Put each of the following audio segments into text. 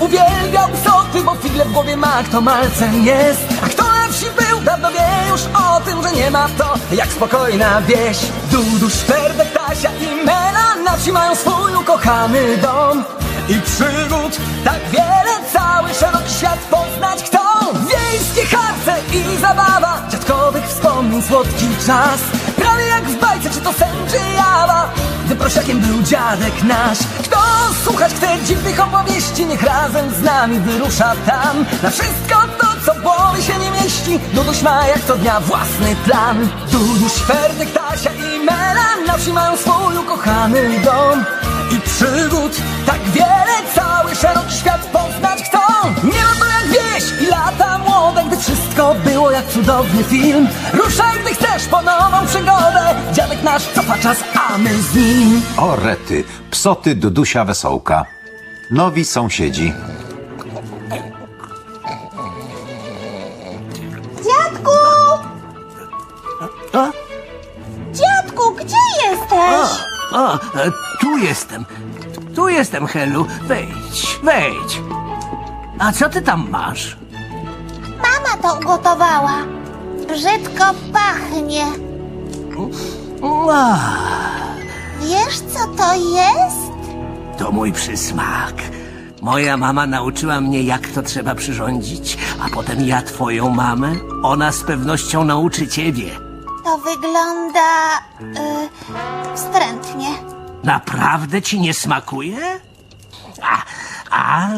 uwielbiał psoty, bo figle w głowie ma, kto malcem jest. A kto na wsi był, dawno wie już o tym, że nie ma to jak spokojna wieś. Dudu, Szperdek, Tasia i Mela na wsi mają swój ukochany dom. I przygód tak wiele, cały szeroki świat poznać kto. Wiejskie harce i zabawa, dziadkowych wspomnień słodki czas. Jak w bajce, czy to sen, czy jawa. Gdy prosiakiem był dziadek nasz. Kto słuchać chce dziwnych opowieści Niech razem z nami wyrusza tam. Na wszystko to, co w głowie się nie mieści. Duduś ma jak co dnia własny plan. Duduś, Ferdek, Tasia i Mela Na wsi mają swój ukochany dom. I przygód tak wiele Cały szeroki świat poznać kto Nie ma to jak wieś i lata młode Gdy wszystko było jak cudowny film Ruszaj gdy chcesz po nową przygodę Dziadek nasz cofa czas, a my z nim O rety, psoty Dudusia Wesołka. Nowi sąsiedzi. Dziadku! A? Dziadku, gdzie jesteś? O, e, tu jestem. Tu jestem, Helu. Wejdź, wejdź. A co ty tam masz? Mama to ugotowała. Brzydko pachnie. Wiesz, co to jest? to mój przysmak. Moja mama nauczyła mnie, jak to trzeba przyrządzić, a potem ja twoją mamę. Ona z pewnością nauczy ciebie. To wygląda... Y, wstrętnie. Naprawdę ci nie smakuje? A,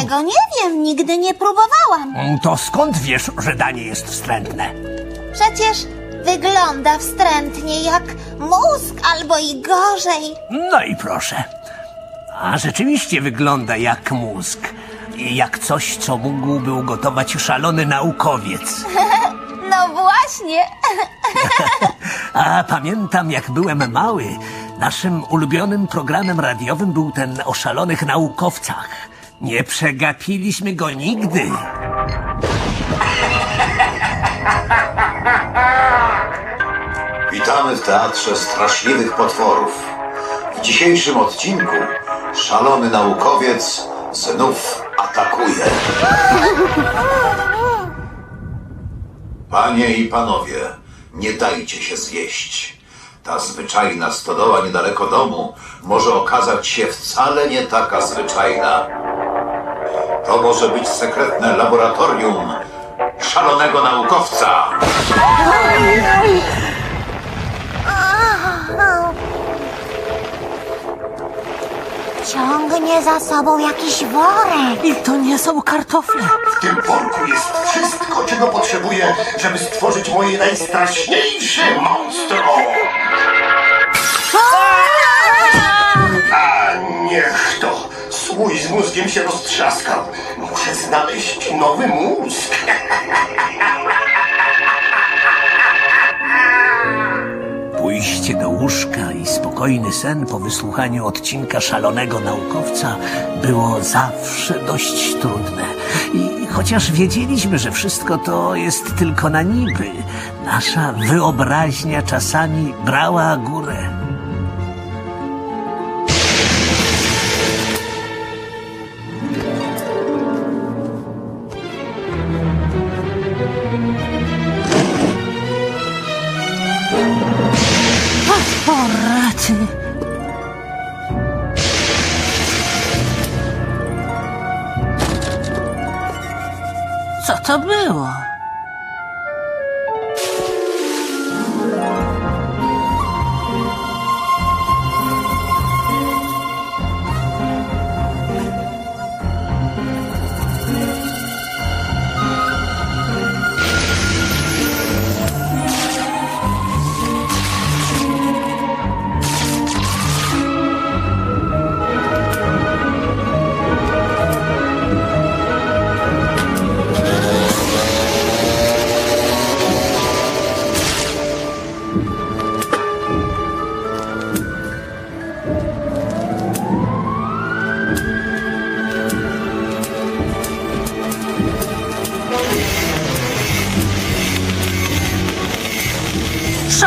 Tego nie wiem, nigdy nie próbowałam. to skąd wiesz, że danie jest wstrętne? Przecież wygląda wstrętnie jak mózg albo i gorzej. No i proszę. A rzeczywiście wygląda jak mózg. I jak coś, co mógłby ugotować szalony naukowiec. No właśnie. A pamiętam, jak byłem mały. Naszym ulubionym programem radiowym był ten o szalonych naukowcach. Nie przegapiliśmy go nigdy. Witamy w Teatrze Straszliwych Potworów. W dzisiejszym odcinku szalony naukowiec znów atakuje. Panie i panowie, nie dajcie się zjeść. Ta zwyczajna stodoła niedaleko domu może okazać się wcale nie taka zwyczajna. To może być sekretne laboratorium szalonego naukowca. Ciągnie za sobą jakiś worek. I to nie są kartofle. W tym worku jest wszystko, czego potrzebuję, żeby stworzyć moje najstraszniejsze monstro. A niech to. Słój z mózgiem się roztrzaskał. Muszę znaleźć nowy mózg. Pójście do łóżka i spokojny sen po wysłuchaniu odcinka szalonego naukowca było zawsze dość trudne. I chociaż wiedzieliśmy, że wszystko to jest tylko na niby, nasza wyobraźnia czasami brała górę.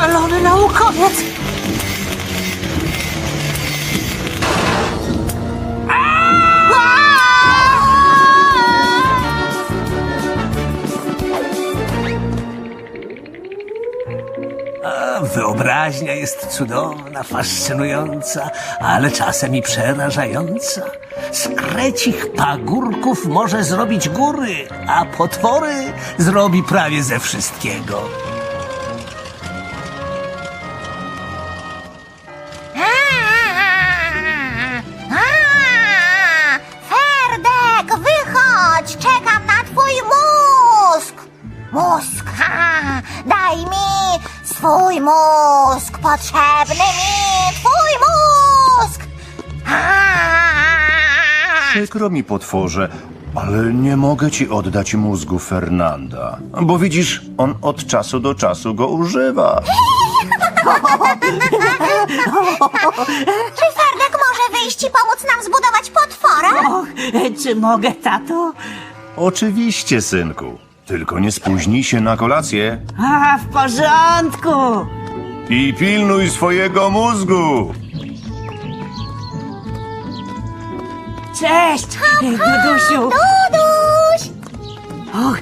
Szalony naukowiec! Wyobraźnia jest cudowna, fascynująca, ale czasem i przerażająca. Z krecich pagórków może zrobić góry, a potwory zrobi prawie ze wszystkiego. Mi swój mózg! Potrzebny mi twój mózg! Ha! Przykro mi, potworze, ale nie mogę ci oddać mózgu Fernanda. Bo widzisz, on od czasu do czasu go używa. Czy Ferdek może wyjść i pomóc nam zbudować potwora? Och, czy mogę, tato? Oczywiście, synku. Tylko nie spóźnij się na kolację. A, w porządku. I pilnuj swojego mózgu. Cześć, Dudusiu. Duduś! Och,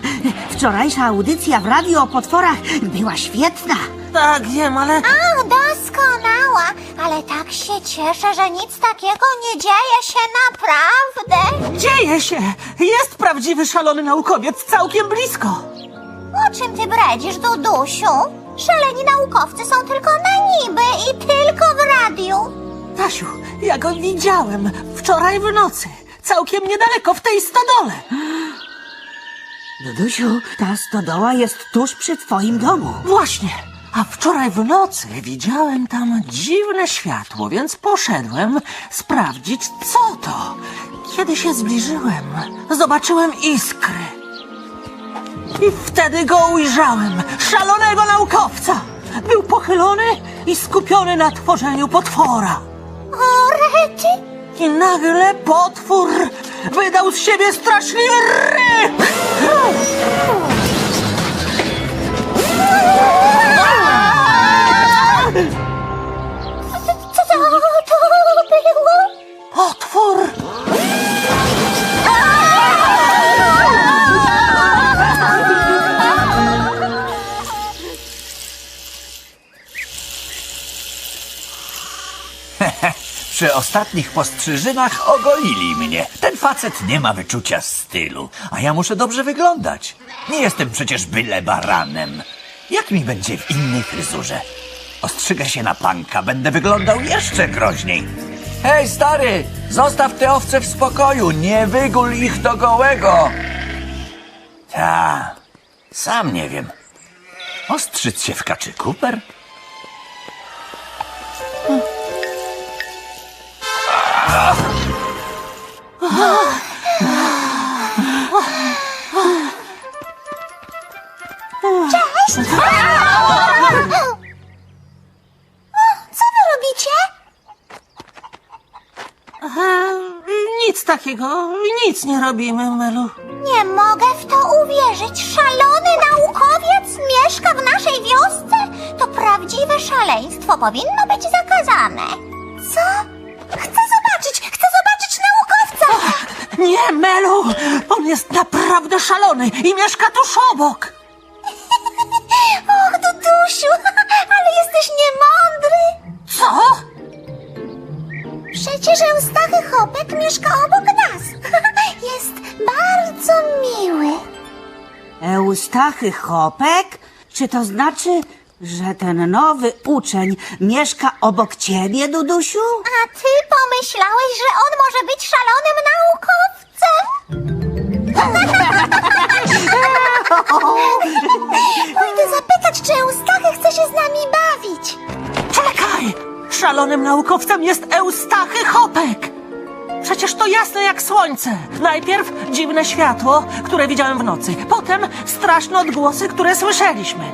wczorajsza audycja w radiu o potworach była świetna. Tak, wiem, ale... Ach, Ale tak się cieszę, że nic takiego nie dzieje się naprawdę! Dzieje się! Jest prawdziwy szalony naukowiec całkiem blisko! O czym ty bredzisz, Dudusiu? Szaleni naukowcy są tylko na niby i tylko w radiu. Tasiu, ja go widziałem wczoraj w nocy, całkiem niedaleko w tej stodole. Dudusiu, ta stodoła jest tuż przy twoim domu. Właśnie, a wczoraj w nocy widziałem tam dziwne światło, więc poszedłem sprawdzić, co to. Kiedy się zbliżyłem, zobaczyłem iskry. I wtedy go ujrzałem, szalonego naukowca. Był pochylony i skupiony na tworzeniu potwora. O, rety! I nagle potwór wydał z siebie straszliwy ryk! Co to, to było? Potwór! Przy ostatnich postrzyżynach ogoili mnie. Ten facet nie ma wyczucia stylu, a ja muszę dobrze wyglądać. Nie jestem przecież byle baranem. Jak mi będzie w innej fryzurze? Ostrzygę się na panka, będę wyglądał jeszcze groźniej. Hej, stary! Zostaw te owce w spokoju, nie wygul ich do gołego! Ta, sam nie wiem. Ostrzyc się w kaczy Cooper? Co wy robicie? E, nic takiego, nic nie robimy, Melu. Nie mogę w to uwierzyć. Szalony naukowiec mieszka w naszej wiosce? To prawdziwe szaleństwo. Powinno być zakazane. Co? Chcę zobaczyć! Chcę zobaczyć naukowca! Nie, Melu! On jest naprawdę szalony i mieszka tuż obok! Przecież Eustachy Chopek mieszka obok nas. Jest bardzo miły. Eustachy Chopek? Czy to znaczy, że ten nowy uczeń mieszka obok ciebie, Dudusiu? A ty pomyślałeś, że on może być szalonym naukowcem? Pójdę zapytać, czy Eustachy chce się z nami bawić. Czekaj! Szalonym naukowcem jest Eustachy Chopek! Przecież to jasne jak słońce. Najpierw dziwne światło, które widziałem w nocy. Potem straszne odgłosy, które słyszeliśmy.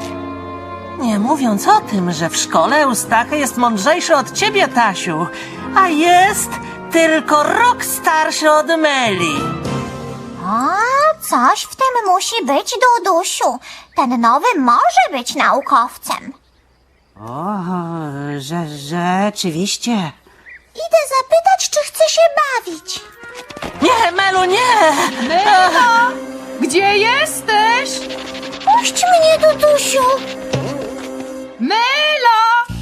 Nie mówiąc o tym, że w szkole Eustachy jest mądrzejszy od ciebie, Tasiu. A jest tylko rok starszy od Meli. O, coś w tym musi być, Dudusiu. Ten nowy może być naukowcem. O, że rzeczywiście. Idę zapytać, czy chce się bawić. Nie, Melu, nie! Gdzie jesteś? Puść mnie, Dudusiu. Melo!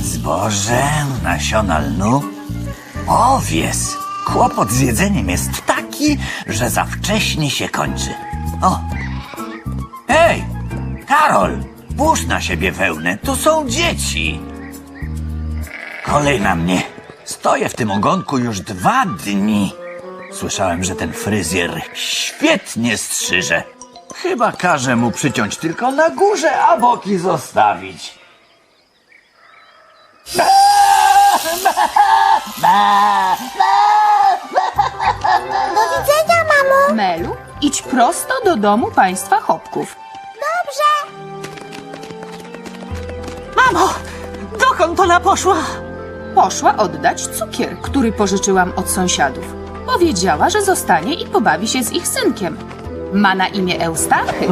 Zboże, nasiona lnu, owies. Kłopot z jedzeniem jest taki, że za wcześnie się kończy. O! Hej! Karol! Puść na siebie wełnę, tu są dzieci! Kolej na mnie. Stoję w tym ogonku już dwa dni. Słyszałem, że ten fryzjer świetnie strzyże. Chyba każe mu przyciąć tylko na górze, a boki zostawić. Do widzenia, mamo. Melu, idź prosto do domu państwa Hopków. Dobrze. Mamo, dokąd ona poszła? Poszła oddać cukier, który pożyczyłam od sąsiadów. Powiedziała, że zostanie i pobawi się z ich synkiem. Ma na imię Eustachy.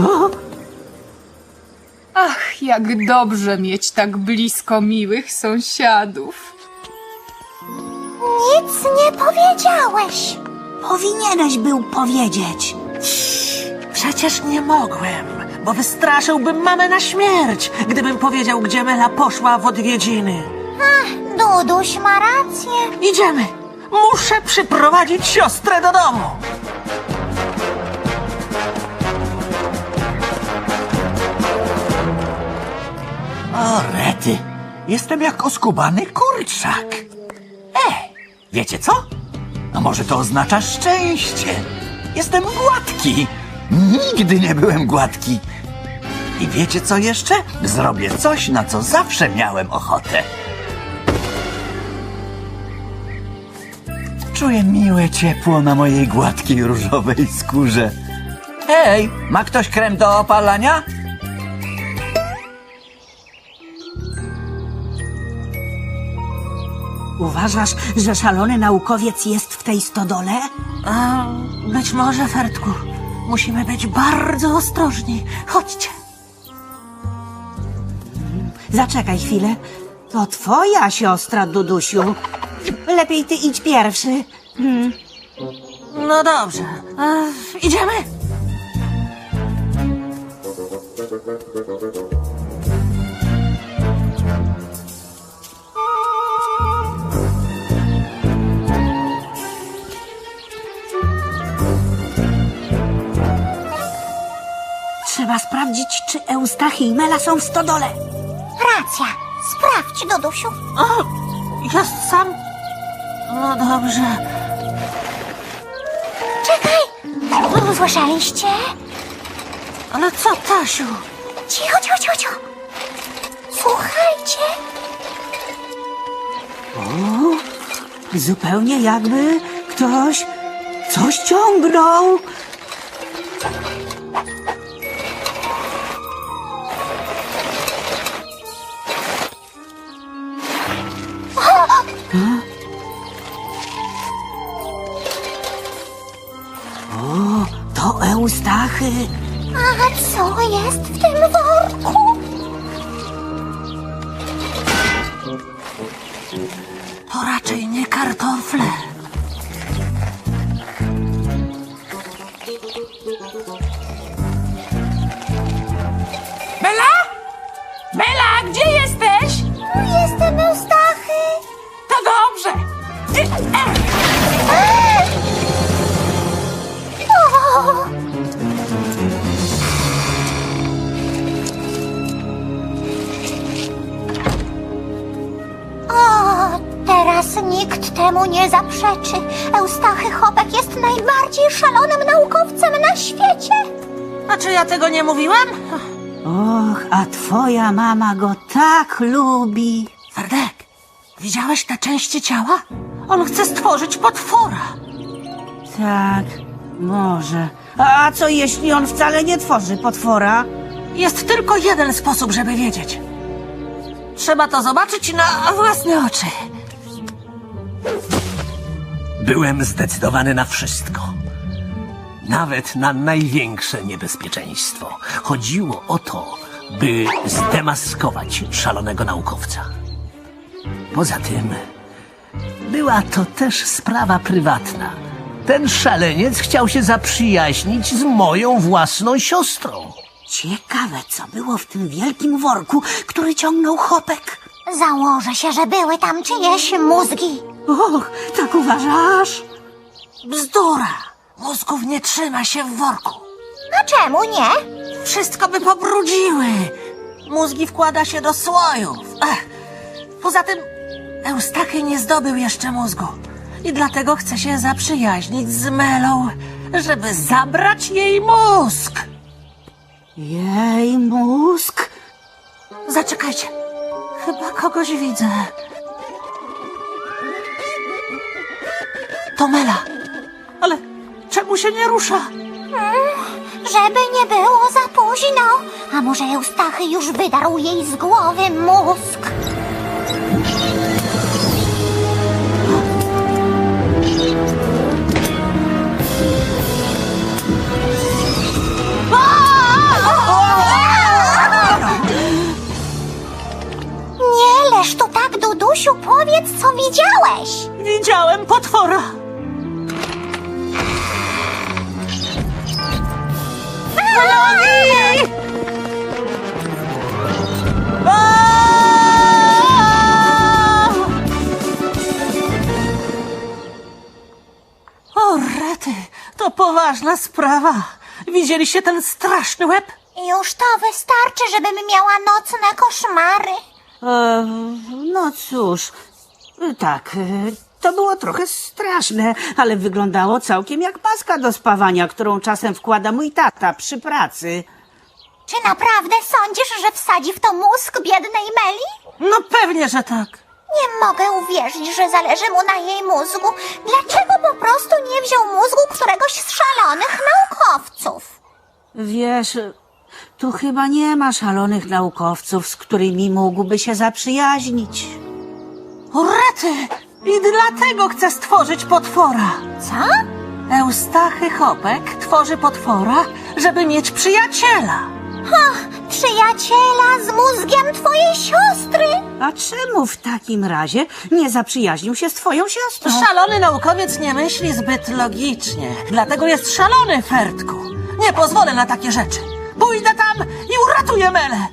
Ach, jak dobrze mieć tak blisko miłych sąsiadów. Nic nie powiedziałeś. Powinieneś był powiedzieć. Przecież nie mogłem, bo wystraszyłbym mamę na śmierć, gdybym powiedział, gdzie Mela poszła w odwiedziny. Duduś ma rację. Idziemy! Muszę przyprowadzić siostrę do domu! O, rety. Jestem jak oskubany kurczak. E, wiecie co? No może to oznacza szczęście. Jestem gładki. Nigdy nie byłem gładki. I wiecie co jeszcze? Zrobię coś, na co zawsze miałem ochotę. Czuję miłe ciepło na mojej gładkiej różowej skórze. Hej, ma ktoś krem do opalania? Uważasz, że szalony naukowiec jest w tej stodole? A, być może, Fertku. Musimy być bardzo ostrożni. Chodźcie. Zaczekaj chwilę. To twoja siostra, Dudusiu. Lepiej ty idź pierwszy. No dobrze. E, idziemy? Trzeba sprawdzić, czy Eustachy i Mela są w stodole. Racja. Sprawdź, Dudusiu. O, jest sam. No dobrze. Czekaj. Słyszeliście? Ale co, Tasiu? Cicho, cicho, cicho, cicho. Słuchajcie. Zupełnie jakby ktoś coś ciągnął. Eustachy. A co jest w tym worku? Zaprzeczy. Eustachy Hopek jest najbardziej szalonym naukowcem na świecie. A czy ja tego nie mówiłem? Och, a twoja mama go tak lubi. Ferdek, widziałeś te części ciała? On chce stworzyć potwora. Tak, może. A co jeśli on wcale nie tworzy potwora? Jest tylko jeden sposób, żeby wiedzieć. Trzeba to zobaczyć na własne oczy. Byłem zdecydowany na wszystko. Nawet na największe niebezpieczeństwo. Chodziło o to, by zdemaskować szalonego naukowca. Poza tym, była to też sprawa prywatna. Ten szaleniec chciał się zaprzyjaźnić z moją własną siostrą. Ciekawe, co było w tym wielkim worku, który ciągnął chopek. Założę się, że były tam czyjeś mózgi. Och, tak uważasz? Bzdura! Mózgów nie trzyma się w worku. A czemu nie? Wszystko by pobrudziły. Mózgi wkłada się do słojów. Ech. Poza tym Eustachy nie zdobył jeszcze mózgu. I dlatego chce się zaprzyjaźnić z Melą, żeby zabrać jej mózg. Jej mózg? Zaczekajcie. Chyba kogoś widzę. To Mela. Ale czemu się nie rusza? Żeby nie było za późno. A może Eustachy już wydarł jej z głowy mózg? Nie leż tu tak, Dudusiu, powiedz, co widziałeś. Widziałem potwora. O, rety, to poważna sprawa. Widzieliście ten straszny łeb? Już to wystarczy, żebym miała nocne koszmary. E, no cóż, tak, e, to było trochę straszne, ale wyglądało całkiem jak paska do spawania, którą czasem wkłada mój tata przy pracy. Czy naprawdę sądzisz, że wsadzi w to mózg biednej Meli? No pewnie, że tak. Nie mogę uwierzyć, że zależy mu na jej mózgu. Dlaczego po prostu nie wziął mózgu któregoś z szalonych naukowców? Wiesz, tu chyba nie ma szalonych naukowców, z którymi mógłby się zaprzyjaźnić. O, rety! I dlatego chcę stworzyć potwora. Co? Eustachy Hopek tworzy potwora, żeby mieć przyjaciela. Ha, przyjaciela z mózgiem twojej siostry. A czemu w takim razie nie zaprzyjaźnił się z twoją siostrą? Szalony naukowiec nie myśli zbyt logicznie. Dlatego jest szalony, Fertku. Nie pozwolę na takie rzeczy. Pójdę tam i uratuję Melę.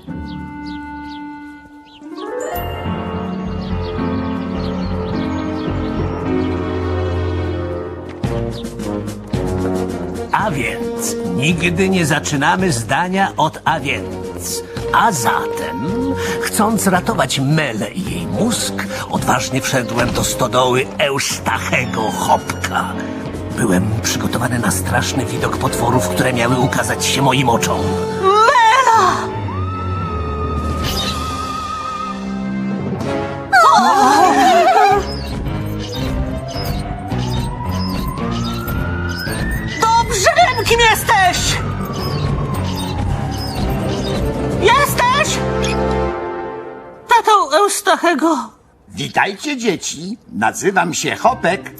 A więc nigdy nie zaczynamy zdania od a więc. A zatem, chcąc ratować Melę i jej mózg, odważnie wszedłem do stodoły Eustachego Hopka. Byłem przygotowany na straszny widok potworów, które miały ukazać się moim oczom. Witajcie dzieci, nazywam się Hopek.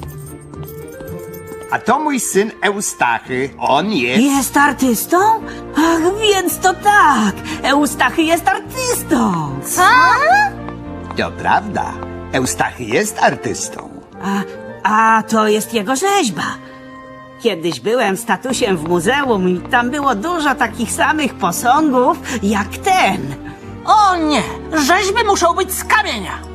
A to mój syn Eustachy. On jest... Jest artystą? Ach, więc to tak! Eustachy jest artystą! Co? To prawda, Eustachy jest artystą. A, a to jest jego rzeźba. Kiedyś byłem statusiem w muzeum i tam było dużo takich samych posągów jak ten. O nie! Rzeźby muszą być z kamienia.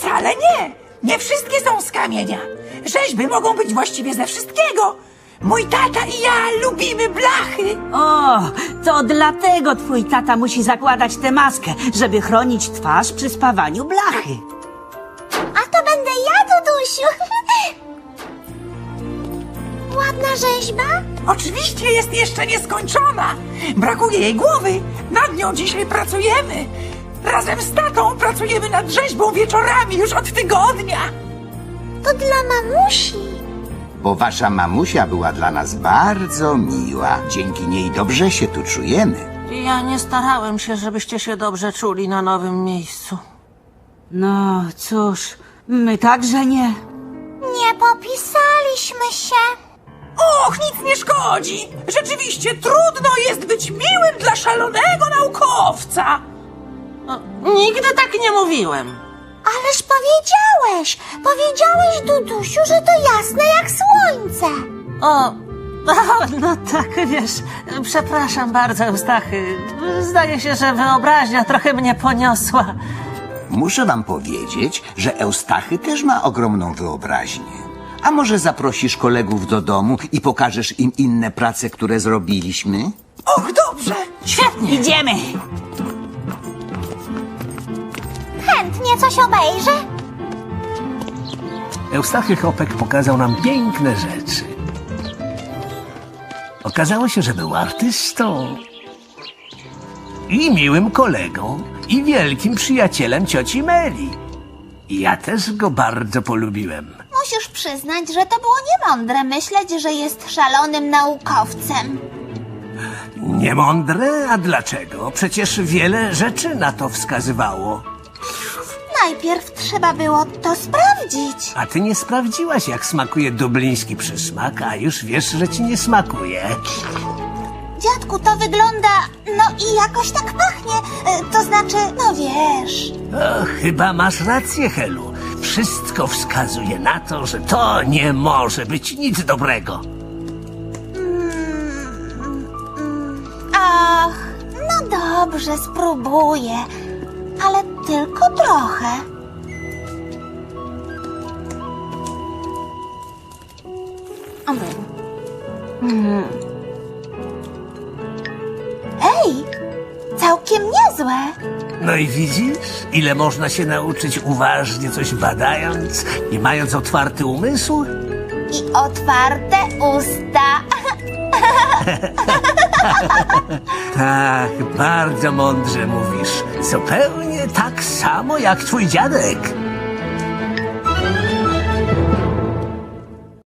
Wcale nie! Nie wszystkie są z kamienia. Rzeźby mogą być właściwie ze wszystkiego. Mój tata i ja lubimy blachy. O, to dlatego twój tata musi zakładać tę maskę, żeby chronić twarz przy spawaniu blachy. A to będę ja, Dudusiu. Ładna rzeźba? Oczywiście jest jeszcze nieskończona. Brakuje jej głowy. Nad nią dzisiaj pracujemy. Razem z tatą pracujemy nad rzeźbą wieczorami już od tygodnia. To dla mamusi. Bo wasza mamusia była dla nas bardzo miła. Dzięki niej dobrze się tu czujemy. Ja nie starałem się, żebyście się dobrze czuli na nowym miejscu. No cóż, my także nie. Nie popisaliśmy się. Och, nic nie szkodzi. Rzeczywiście trudno jest być miłym dla szalonego naukowca. No, nigdy tak nie mówiłem. Ależ powiedziałeś, powiedziałeś, Dudusiu, że to jasne jak słońce. O, o, no tak, wiesz, przepraszam bardzo, Eustachy. Zdaje się, że wyobraźnia trochę mnie poniosła. Muszę wam powiedzieć, że Eustachy też ma ogromną wyobraźnię. A może zaprosisz kolegów do domu i pokażesz im inne prace, które zrobiliśmy? Och, dobrze! Świetnie! Idziemy! Chętnie coś obejrzę. Eustachy Chopek pokazał nam piękne rzeczy. Okazało się, że był artystą i miłym kolegą i wielkim przyjacielem cioci Meli. Ja też go bardzo polubiłem. Musisz przyznać, że to było niemądre myśleć, że jest szalonym naukowcem. Niemądre? A dlaczego? Przecież wiele rzeczy na to wskazywało. Najpierw trzeba było to sprawdzić. A ty nie sprawdziłaś, jak smakuje dubliński przysmak, a już wiesz, że ci nie smakuje. Dziadku, to wygląda... No i jakoś tak pachnie. E, To znaczy, no wiesz... O, chyba masz rację, Helu. Wszystko wskazuje na to, że to nie może być nic dobrego. Ach, no dobrze, spróbuję. Ale tylko trochę. Mm. Ej, całkiem niezłe. No i widzisz, ile można się nauczyć uważnie coś badając i mając otwarty umysł? I otwarte usta. Tak, bardzo mądrze mówisz. Zupełnie tak samo jak twój dziadek.